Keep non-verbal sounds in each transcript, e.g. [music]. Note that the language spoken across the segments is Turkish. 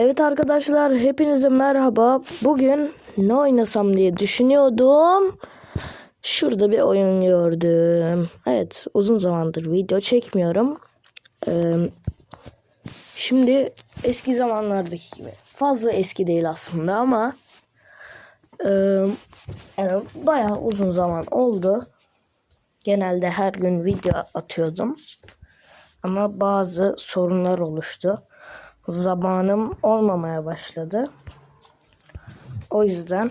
Evet arkadaşlar hepinize merhaba. Bugün ne oynasam diye düşünüyordum. Şurada bir oyun gördüm. Evet uzun zamandır video çekmiyorum. Ee, şimdi eski zamanlardaki gibi. Fazla eski değil aslında ama e, yani bayağı uzun zaman oldu. Genelde her gün video atıyordum. Ama bazı sorunlar oluştu. Zamanım olmamaya başladı. O yüzden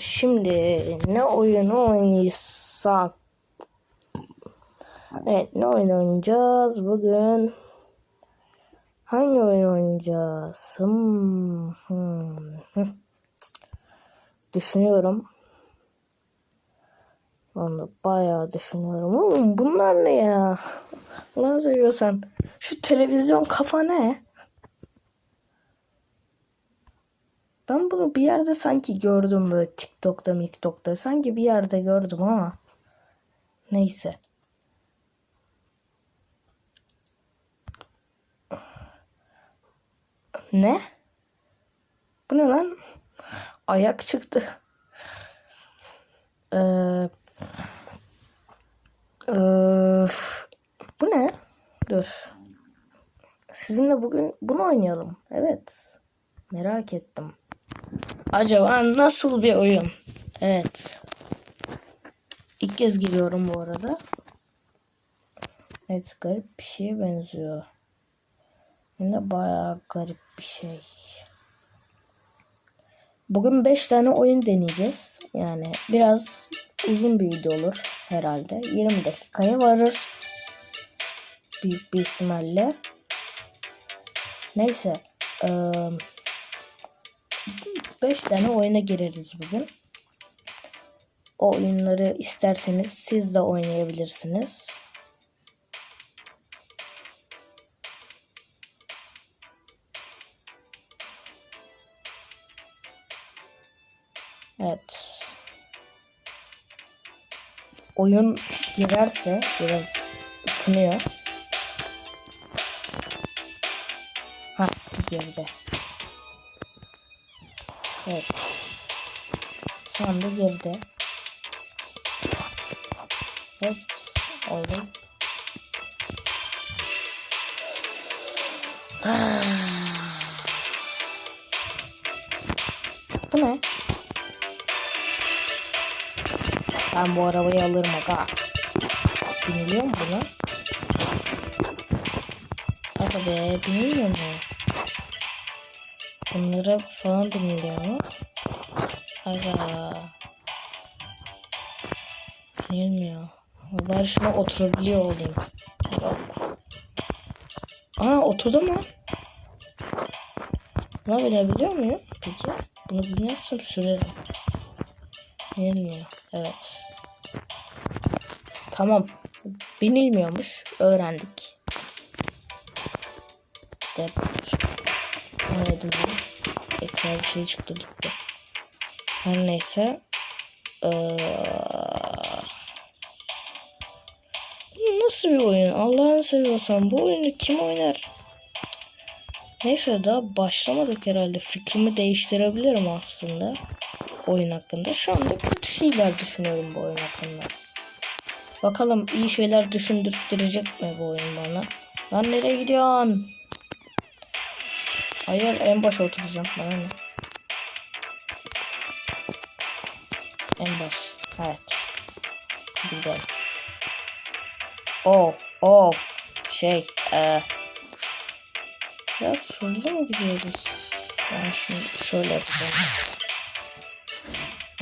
şimdi ne oyunu oynaysak Evet ne oyun oynayacağız bugün? Hangi oyun oynayacağız? Hmm, hmm. Düşünüyorum. Onu bayağı düşünüyorum. Oğlum bunlar ne ya? Lan seviyorsan. Şu televizyon kafa ne? Ben bunu bir yerde sanki gördüm böyle TikTok'ta TikTok'ta. Sanki bir yerde gördüm ama. Neyse. Ne? Bu ne lan? Ayak çıktı. Ee, Öf. Bu ne? Dur. Sizinle bugün bunu oynayalım. Evet. Merak ettim. Acaba nasıl bir oyun? Evet. İlk kez giriyorum bu arada. Evet garip bir şeye benziyor. Hem de bayağı garip bir şey. Bugün 5 tane oyun deneyeceğiz. Yani biraz uzun bir video olur herhalde. 20 dakikaya varır. Büyük bir ihtimalle. Neyse. 5 tane oyuna gireriz bugün. O oyunları isterseniz siz de oynayabilirsiniz. Evet. Oyun girerse biraz ıkınıyor. Ha girdi. Evet. Şu anda girdi. Evet. Oldu. Bu Ben bu arabayı alırım aga. Biniliyor mu buna? Aga be biniliyor mu? Bunlara falan biniliyor mu? Aga. Binilmiyor. Bari şuna oturabiliyor olayım. Yok. Aa oturdu mu? Buna binebiliyor muyum? Peki. Bunu binersem sürerim. Binilmiyor. Evet. Tamam. Binilmiyormuş. Öğrendik. Dedim? Ekran bir şey çıktı gitti. Her neyse. Ee, nasıl bir oyun? Allah'ını seviyorsan bu oyunu kim oynar? Neyse daha başlamadık herhalde. Fikrimi değiştirebilirim aslında. Oyun hakkında. Şu anda kötü şeyler düşünüyorum bu oyun hakkında. Bakalım iyi şeyler düşündürtecek mi bu oyun bana? Lan nereye gidiyorsun? Hayır en başa oturacağım. Bana ne? En baş. Evet. Güzel. Oh. Oh. Şey. Ee, biraz hızlı mı gidiyoruz? Ben şimdi şöyle yapacağım.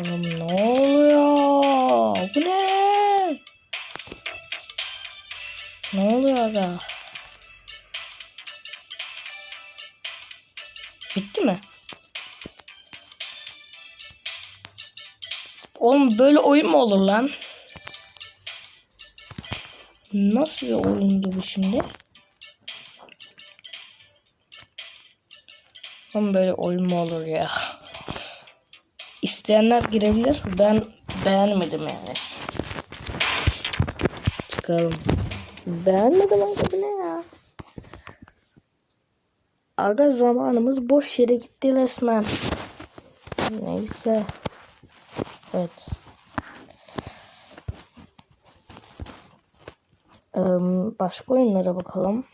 Oğlum ne oluyor? Bu ne? Aga? Bitti mi? Oğlum böyle oyun mu olur lan? Nasıl bir oyundu bu şimdi? Oğlum böyle oyun mu olur ya? İsteyenler girebilir. Ben beğenmedim yani. Çıkalım. Beğenmedim ama bu ne ya? Aga zamanımız boş yere gitti resmen. Neyse. Evet. Eee, başka oyunlara bakalım.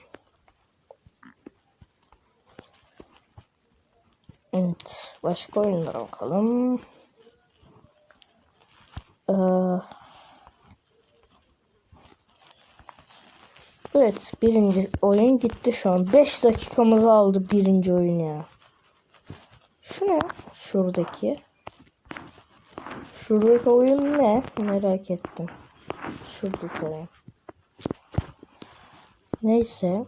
Evet. Başka oyunlara bakalım. Eee, evet. Birinci oyun gitti şu an. 5 dakikamızı aldı birinci oyun ya. Şu ne? Şuradaki. Şuradaki oyun ne? Merak ettim. Şuradaki oyun. Neyse.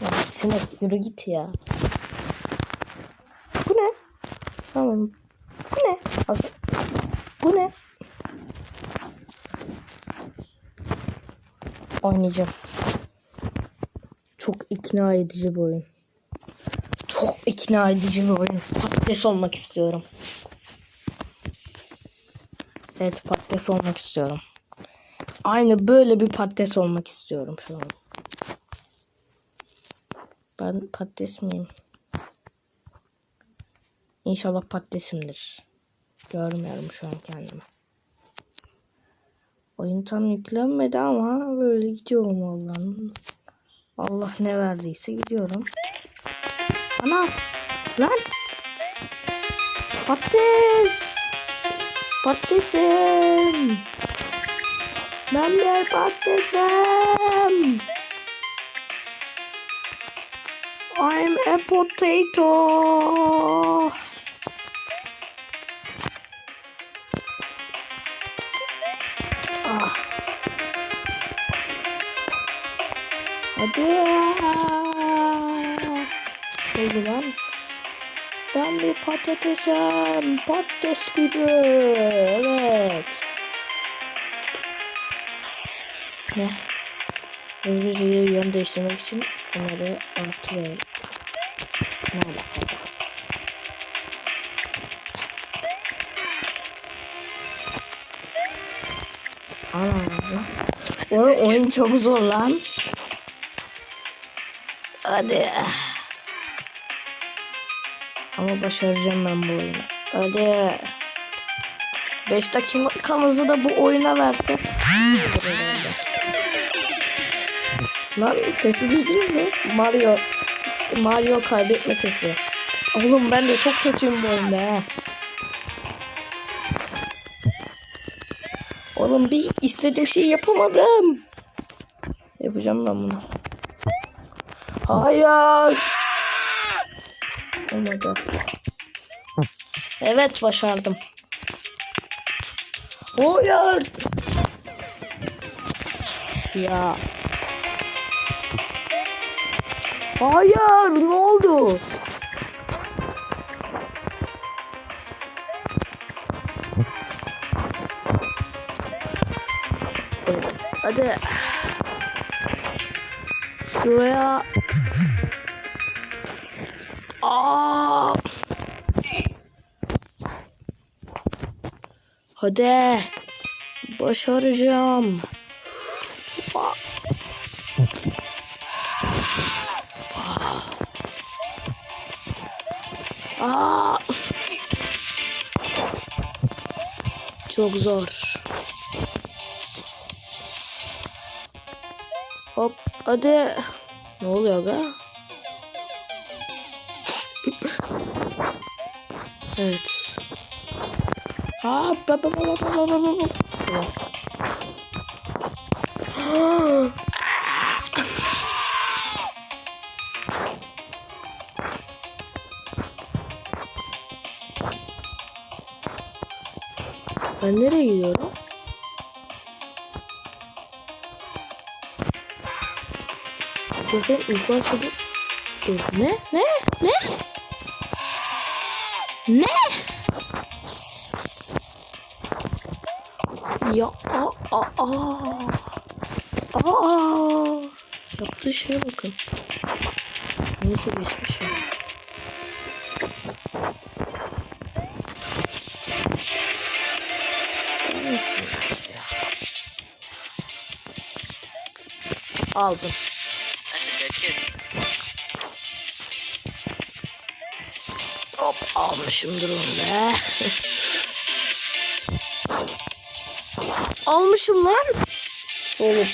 Ya sinek yürü git ya. Bu ne? Tamam. Bu ne? Bak. Bu ne? Oynayacağım. Çok ikna edici bir oyun. Çok ikna edici bir oyun. Patates olmak istiyorum. Evet patates olmak istiyorum. Aynı böyle bir patates olmak istiyorum şu an. Ben patates miyim? İnşallah patatesimdir. Görmüyorum şu an kendimi. Oyun tam yüklenmedi ama böyle gidiyorum Allah'ım. Allah ne verdiyse gidiyorum. Ana! Lan! Patates! Patatesim! Ben bir patatesim! I'm a potato! Patatesim. Patates gücü. Evet. Ne? Hızlıca yön değiştirmek için bunları artı ve ne alakalı? Ana. Oyun çok zor lan. Hadi. Ama başaracağım ben bu oyunu. Hadi. 5 dakikamızı da bu oyuna versek. Lan sesi duydunuz mu? Mario. Mario kaybetme sesi. Oğlum ben de çok kötüyüm bu oyunda. Oğlum bir istediğim şeyi yapamadım. Yapacağım ben bunu. Hayır. Olmadı. Evet başardım. Hayır. Ya. Hayır ne oldu? Evet, hadi. Şuraya. Aa! Hadi. Başaracağım. Aa! Çok zor. Hop hadi. Ne oluyor aga? evet. Ha ba. Ben nereye gidiyorum? Bakın ilk başta. Ne? Ne? Ne? Ne? Ya aa aa aa. aa. Yaptığı şeye bakın. Nasıl geçmiş ya. Aldım. Hop almışımdır onu be. [laughs] Almışım lan. Oğlum.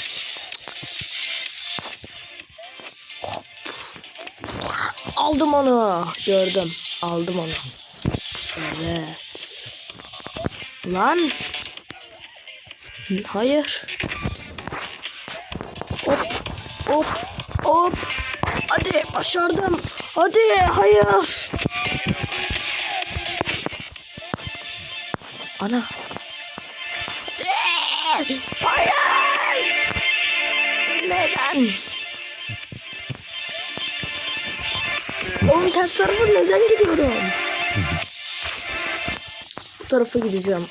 Aldım onu. Gördüm. Aldım onu. Evet. Lan. Hayır. Hop. Hop. Hop. Hadi başardım. Hadi hayır. Ana. Ters tarafa neden gidiyorum? Bu tarafa gideceğim.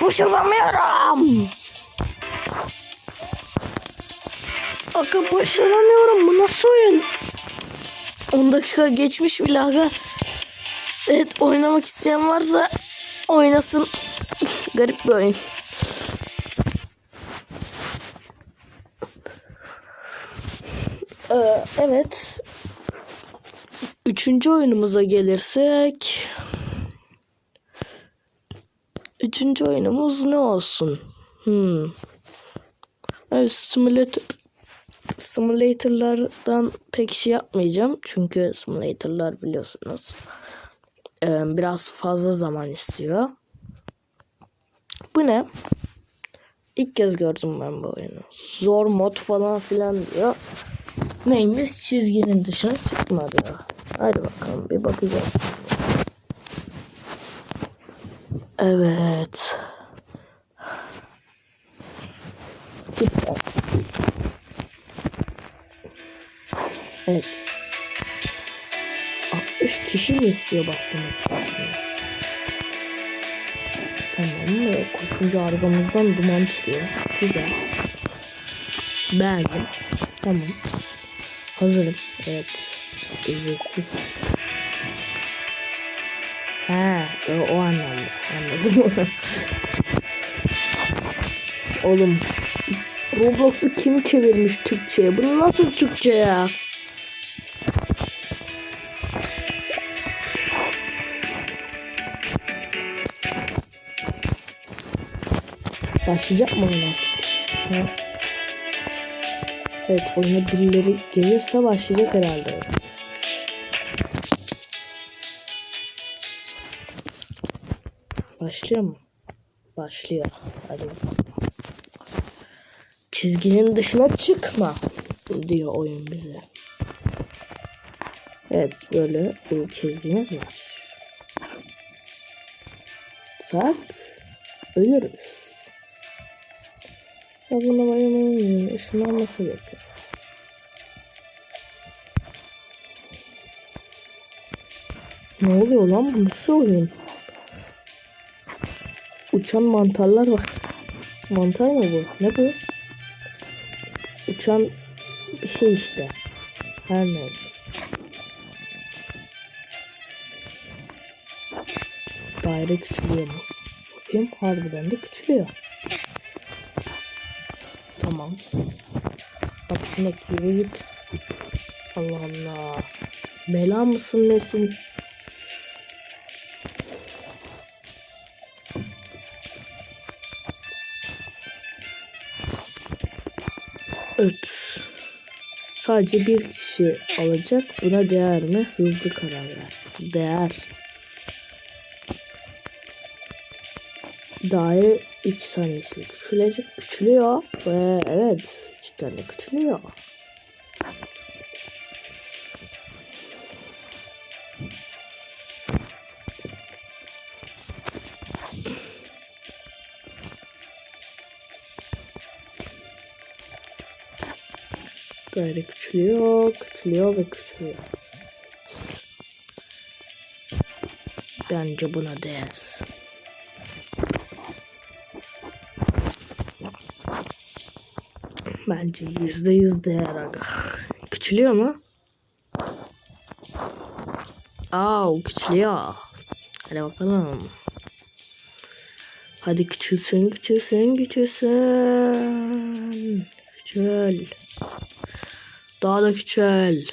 Başaramıyorum. Aga başaramıyorum. Bu nasıl oyun? 10 dakika geçmiş bile aga. Evet oynamak isteyen varsa oynasın. [laughs] Garip bir oyun. Ee, evet. Üçüncü oyunumuza gelirsek. Üçüncü oyunumuz ne olsun? Hmm. Evet, simulator simulatorlardan pek şey yapmayacağım. Çünkü simulatorlar biliyorsunuz. e, biraz fazla zaman istiyor. Bu ne? İlk kez gördüm ben bu oyunu. Zor mod falan filan diyor. Neymiş? Çizginin dışına çıkma diyor. Hadi bakalım bir bakacağız. Evet. Evet. 60 kişi mi istiyor başlamak? Tamam mı? Koşunca arkamızdan duman çıkıyor. Güzel. Beğendim. Tamam. Hazırım. Evet. Ücretsiz. Ha, o, o anlamda. Anladım. Oğlum. Roblox'u kim çevirmiş Türkçe'ye? Bu nasıl Türkçe ya? Başlayacak mı oyun artık? Evet oyuna birileri gelirse başlayacak herhalde. Başlıyor mu? Başlıyor. Hadi. Çizginin dışına çıkma diyor oyun bize. Evet böyle bir çizgimiz var. Sak ölürüz. Sabunla bayılmayın. Işınlanması gerekiyor. Ne oluyor lan bu nasıl oyun? Uçan mantarlar var. Mantar mı bu? Ne bu? Uçan bir şey işte. Her neyse. Daire küçülüyor mu? Bakayım harbiden de küçülüyor. Tamam. Bak sinek git. Allah Allah. Bela mısın nesin? Evet. Sadece bir kişi alacak. Buna değer mi? Hızlı karar ver. Değer. Daire 3 saniyesi küçülecek. Küçülüyor. Ve evet. Cidden de küçülüyor. Daire küçülüyor, küçülüyor ve küçülüyor. Bence buna değer. Bence yüzde yüz değer aga. Küçülüyor mu? Aa, küçülüyor. Hadi bakalım. Hadi küçülsün, küçülsün, küçülsün. Küçül. Daha da küçül.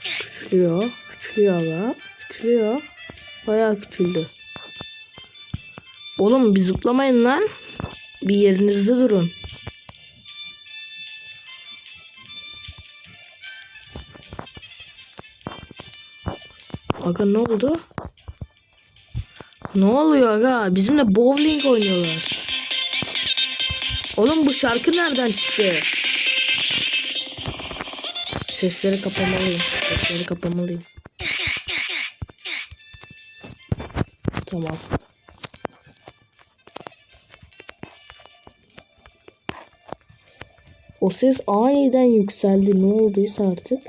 Küçülüyor. Küçülüyor ama. Küçülüyor. Bayağı küçüldü. Oğlum bir zıplamayın lan. Bir yerinizde durun. Aga ne oldu? Ne oluyor aga? Bizimle bowling oynuyorlar. Oğlum bu şarkı nereden çıktı? Sesleri kapamalıyım. Sesleri kapamalıyım. Tamam. O ses aniden yükseldi. Ne olduysa artık.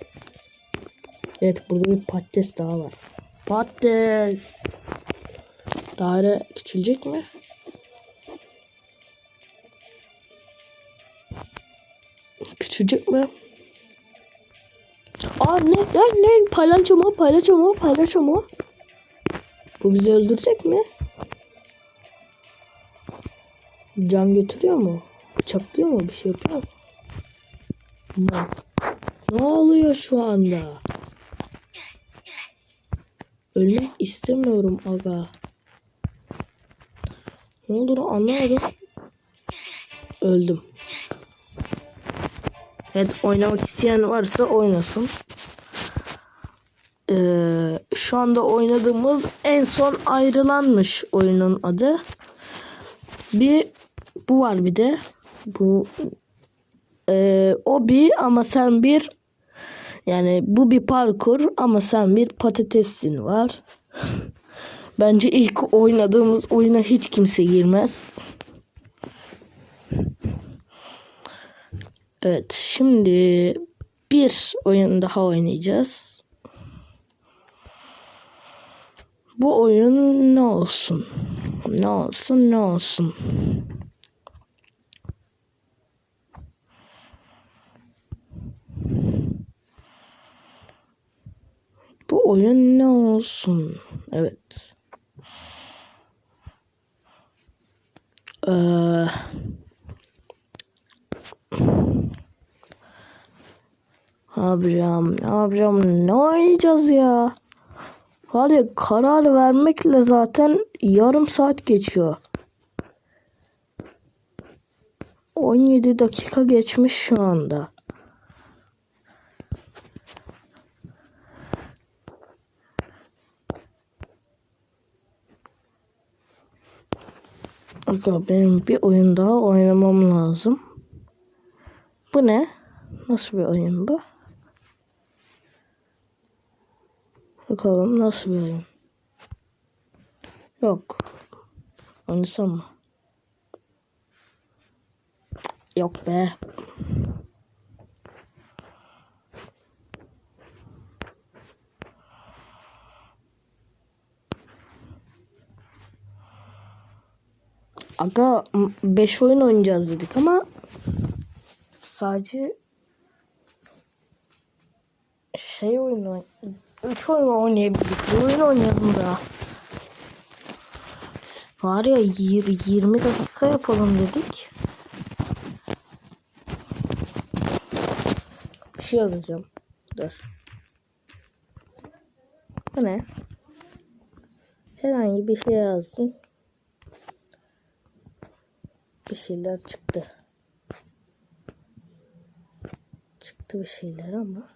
Evet burada bir patates daha var. Patates. Daire küçülecek mi? Küçülecek mi? Aa ne ne ne paylaşım o paylaşım o paylaşım o. Bu bizi öldürecek mi? Can götürüyor mu? Bıçaklıyor mu? Bir şey yapıyor mu? Ne? Ne oluyor şu anda? Ölmek istemiyorum aga. Ne olduğunu anlamadım. Öldüm. Evet oynamak isteyen varsa oynasın. Ee, şu anda oynadığımız en son ayrılanmış oyunun adı. Bir bu var bir de. Bu ee, o bir ama sen bir yani bu bir parkur ama sen bir patatessin var. [laughs] Bence ilk oynadığımız oyuna hiç kimse girmez. Evet şimdi bir oyun daha oynayacağız. Bu oyun ne olsun? Ne olsun ne olsun? Bu oyun ne olsun? Evet. Ee, Ablam, ablam ne oynayacağız ya? Var ya karar vermekle zaten yarım saat geçiyor. 17 dakika geçmiş şu anda. Aga benim bir oyun daha oynamam lazım. Bu ne? Nasıl bir oyun bu? Bakalım nasıl bir oyun. Yok. Oynasam mı? Yok be. Aga 5 oyun oynayacağız dedik ama sadece şey oyunu 3 oyun oynayabildik. Bir oyun oynayalım da. Var ya 20 dakika yapalım dedik. Bir şey yazacağım. Dur. Bu ne? Herhangi bir şey yazdım. Bir şeyler çıktı. Çıktı bir şeyler ama.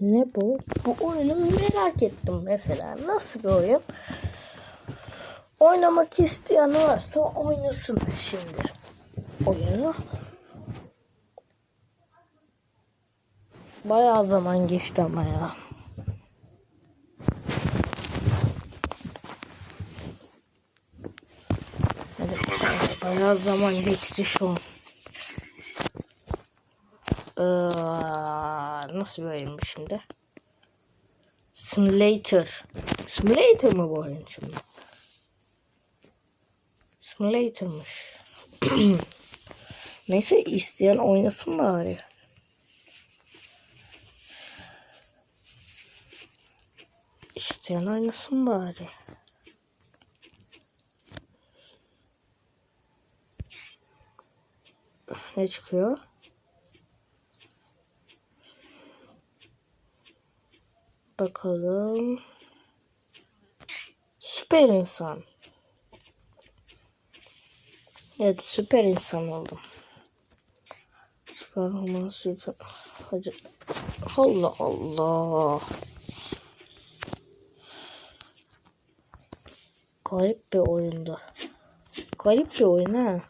Ne bu? Bu oyunu merak ettim mesela. Nasıl bir oyun? Oynamak isteyen varsa oynasın şimdi oyunu. Bayağı zaman geçti ama ya. Evet, bayağı zaman geçti şu an. Ee, nasıl bir oyun bu şimdi? Simulator. Simulator mı bu oyun şimdi? Simulator'mış. [clears throat] Neyse isteyen oynasın bari. İsteyen oynasın bari. Ne çıkıyor? Bakalım. Süper insan. Evet süper insan oldum. Süper olma süper. Hadi. Allah Allah. Garip bir oyundu. Garip bir oyun ha.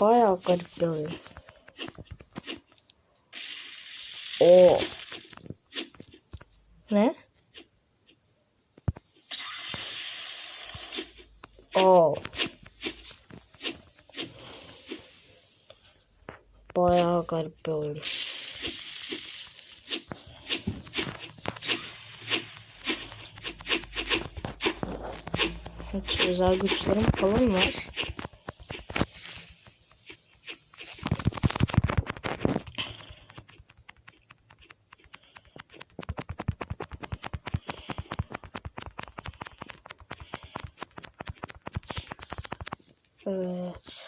Bayağı garip bir oyun. O. Ne? O. Bayağı garip bir oyun. Evet, özel güçlerim falan var. Evet.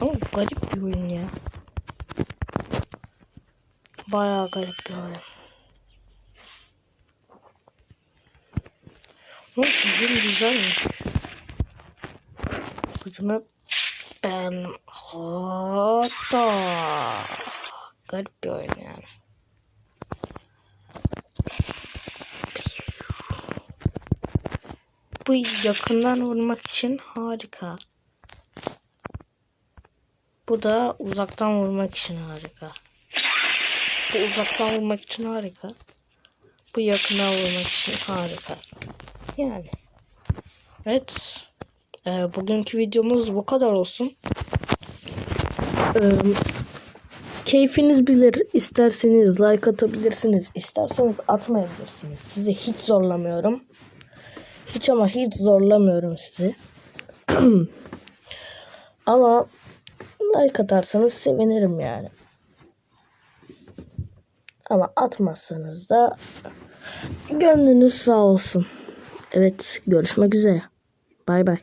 Ama garip bir oyun ya. Bayağı garip bir oyun. Ama gücüm güzelmiş. Gücüme ben hatta garip bir oyun yani. Bu yakından vurmak için harika. Bu da uzaktan vurmak için harika. Bu uzaktan vurmak için harika. Bu yakından vurmak için harika. Yani. Evet. Ee, bugünkü videomuz bu kadar olsun. Ee, keyfiniz bilir. İsterseniz like atabilirsiniz. isterseniz atmayabilirsiniz. Sizi hiç zorlamıyorum. Hiç ama hiç zorlamıyorum sizi. [clears throat] ama like atarsanız sevinirim yani. Ama atmazsanız da gönlünüz sağ olsun. Evet görüşmek üzere. Bay bay.